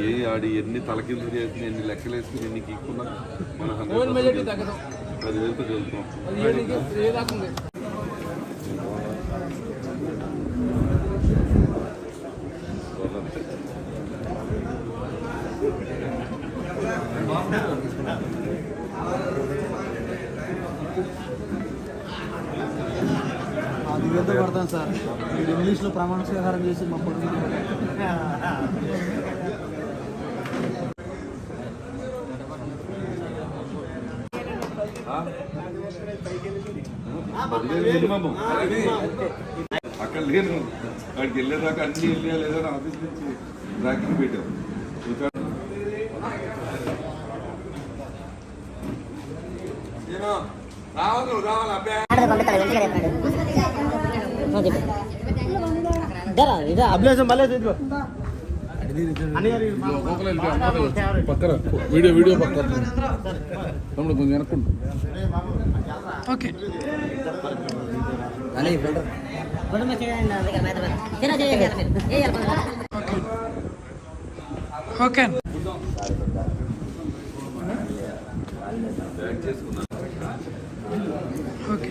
ఏ ఆడి ఎన్ని తలకిందులు చేసిన ఎన్ని లెక్కలు వేసుకుని ఎన్ని గీక్కున్నా మన పదివేలతో ఎంత పడతాను సార్. మీరు ఇంగ్లీష్లో ప్రమాణ స్వీకారం చేసి మా పొడుగు అక్కడ లేను అక్కడికి వెళ్ళేదాకా అన్ని వెళ్ళా లేదా ఆఫీస్ నుంచి ట్రాకింగ్ పెట్టాం ఇంకా ఇదే? అభిలాషం మళ్ళీ. పక్కన వీడియో వీడియో పక్కన తమ్ముడు కొంచెం వెనక్కుంటు ఓకే. ఓకే. బ్యాగ్ చేసుకున్నాను ఓకే.